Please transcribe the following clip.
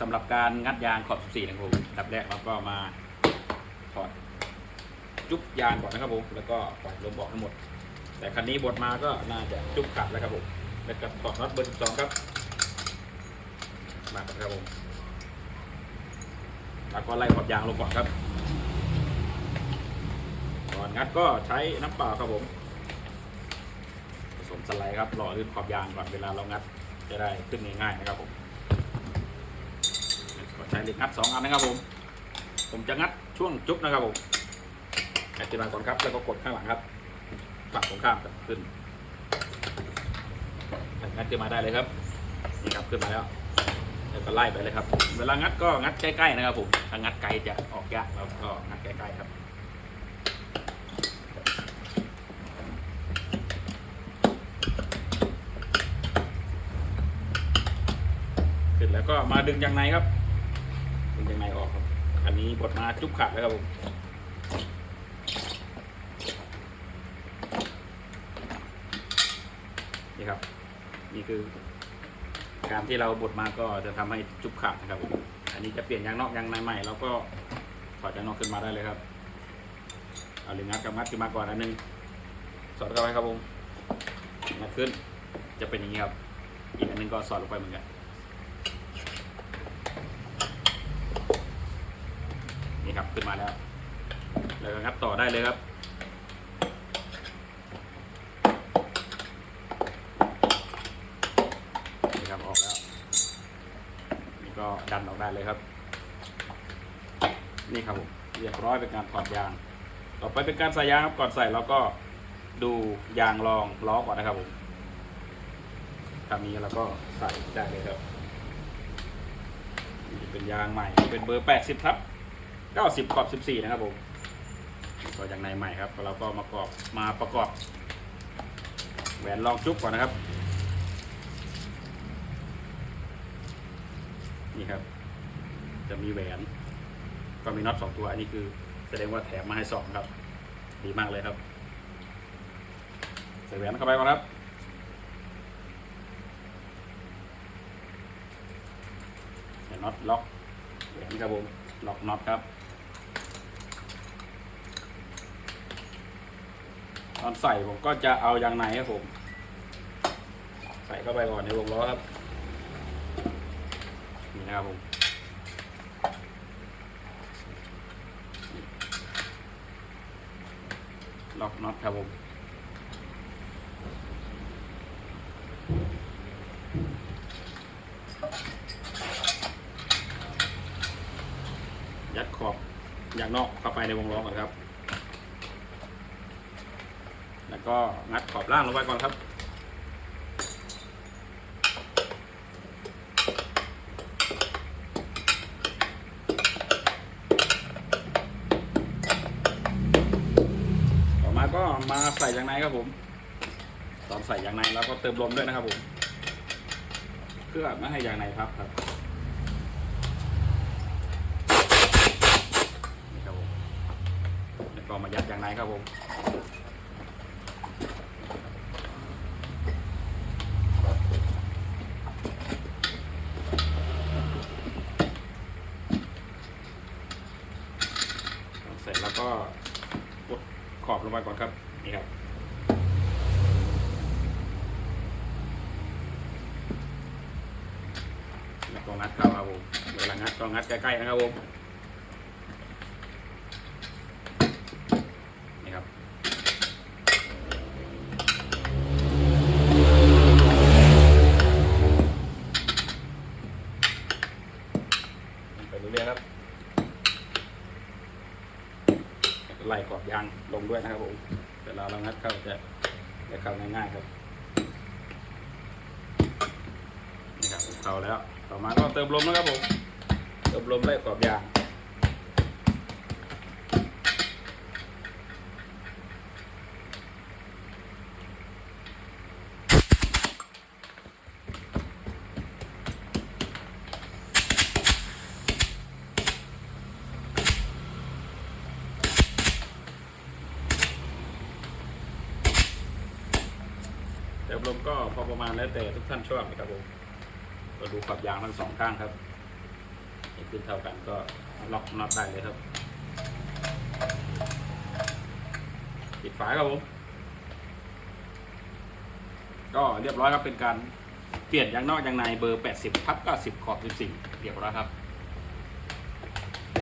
สำหรับการงัดยางขอบ 14 นะครับผมอันดับแรกเราก็มาถอดจุ๊บยางก่อนนะครับผม แล้วก็ปล่อยลมออกทั้งหมด แต่คันนี้บดมาก็น่าจะจุ๊บขัดแล้วครับผม แล้วก็ถอดน็อตเบอร์12ครับ มาครับผมแล้วก็ไล่ขอบยางลงก่อนครับ ก่อนงัดก็ใช้น้ำเปล่าครับผม ผสมสไลด์ครับหล่อลื่นขอบยางก่อนเวลาเรางัดจะได้ขึ้นง่ายๆนะครับผม ก็ใช้เหล็กงัดสองอันนะครับผม ผมจะงัดช่วงจุ๊บนะครับผมอธิบายก่อนครับ แล้วก็กดข้างหลังครับฝั่งตรงข้ามครับขึ้นงัดขึ้นมาได้เลยครับนี่ครับขึ้นมาแล้วแล้วก็ไล่ไปเลยครับ เวลางัดก็งัดใกล้ๆนะครับผมถ้างัดไกลจะออกยากแล้วก็งัดใกล้ๆครับเสร็จแล้วก็มาดึงยางในครับ ดึงยางในออกครับ อันนี้บดมาจุ๊บขาดแล้วครับผมนี่ครับ นี่คือ การที่เราบดมาก็จะทำให้จุ๊บขาดนะครับผมอันนี้จะเปลี่ยนยางนอกยางในใหม่เราก็ถอดยางนอกขึ้นมาได้เลยครับเอาเลิงงัดกับงัดขึ้นมาก่อนอันหนึงสอดเข้าไปครับผมงัดขึ้น จะเป็นอย่างนี้ครับ อีกอันหนึงก็สอดลงไปเหมือนกัน นี่ครับ ขึ้นมาแล้วแล้วก็งัดต่อได้เลยครับ นี่ครับออกแล้ว นี่ก็ดันออกได้เลยครับ นี่ครับผมเรียบร้อยเป็นการถอดยาง ต่อไปเป็นการใส่ยางครับก่อนใส่เราก็ดูยางรองล้อก่อนนะครับผมถ้ามีเราก็ใส่ได้เลยครับนี่เป็นยางใหม่เป็นเบอร์ 80ทับ 90ขอบ 14 นะครับผมก็ยางในใหม่ครับเราก็มากรอบมาประกอบแหวนรองจุ๊บก่อนนะครับ นี่ครับ จะมีแหวน ก็มีน็อตสองตัว อันนี้คือแสดงว่าแถมมาให้สองครับ ดีมากเลยครับ ใส่แหวนเข้าไปก่อนครับใส่น็อตล็อกแหวนครับผม ล็อกน็อตครับตอนใส่ผมก็จะเอายางในครับผม ใส่เข้าไปก่อนในวงล้อครับ นี่นะครับผมล็อกน็อตครับผม ยัดข อบยางนอกเข้าไปในวงล้อก่อนครับ แล้วก็งัดขอบล่างลงไปก่อนครับ ต่อมาก็มาใส่ยางในครับผม ตอนใส่ยางในแล้วก็เติมลมด้วยนะครับผม เพื่อไม่ให้ยางในพับครับ นี่ครับผม แล้ว ก็มายัดอย่างในครับผมเสร็จแล้วก็กดขอบลงไปก่อนครับนี่ครับแล้วก็งัดเข้าครับผมเวลางัดก็งัดใกล้ๆนะครับผม นี่ครับ ไปเรื่อยๆครับ ไล่ขอบยางลงด้วยนะครับผมเวลาเรางัดเข้าจะจะเข้าง่ายๆครับนี่ครับเข้าแล้ว ต่อมาก็เติมลมนะครับผมเติมลมไล่ขอบยาง เติมลมก็พอประมาณแล้วแต่ทุกท่านชอบนะครับผมก็ดูขอบยางทั้งสองข้างครับให้ขึ้นเท่ากันก็ล็อกน็อตได้เลยครับ ปิดฝาครับผม ก็เรียบร้อยครับเป็นการเปลี่ยนยางนอกยางในเบอร์ 80ทับ90ขอบ 14 เรียบร้อยครับ